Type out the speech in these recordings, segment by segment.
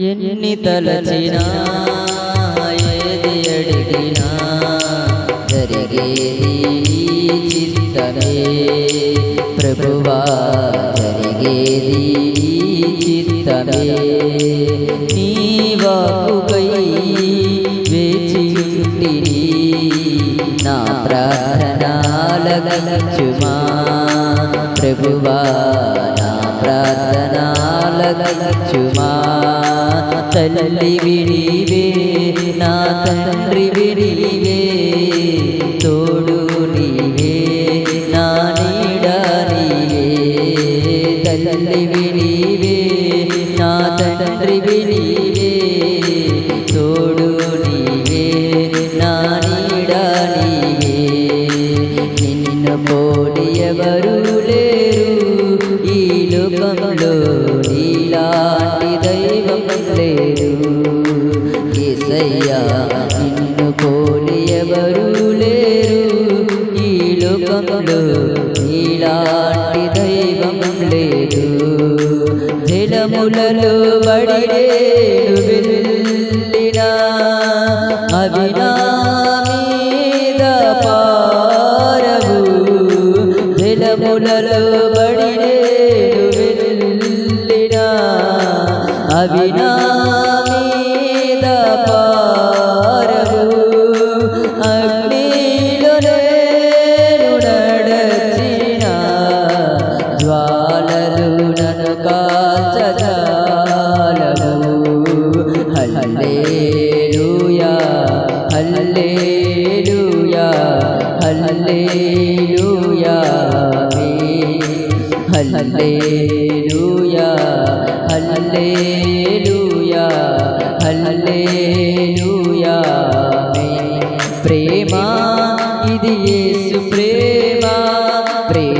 ఎన్ని తలచినా ఏది అడిగినా జరిగేది నీ చిత్తమే. ప్రభువా జరిగేది నీ చిత్తమే. నీ వాకుకై వేచి ఉంటిని నా ప్రార్థనాలగలచుమా ప్రభువా నా ప్రార్థనాలగలచుమా తల్లి విడివే నా తండ్రి విడివే తోడు నీవే నా నీడ నీవే. తల్లి విడివే నా తండ్రి విడివే తోడు నీవే నా నీడ నీవే. నిన్ను పోలి ఎవరు లేరు లోకంలో ఇలాంటి దైవం లేదు. జలములలో బడిరేను వెళ్ళినా అవి నా పారవు జలములలో బడిరేను వెళ్ళినా అవి నా హల్లెలూయా హల్లెలూయా హల్లెలూయా హల్లెలూయా హల్లెలూయా హల్లెలూయా. ప్రేమ ఇది యేసు ప్రేమ ప్రేమ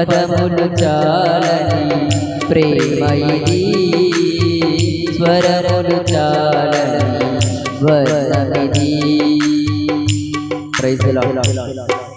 పదములు చాలని ప్రేమ ఇది స్వరములు చాలని వర్ణమిది ప్రైజ్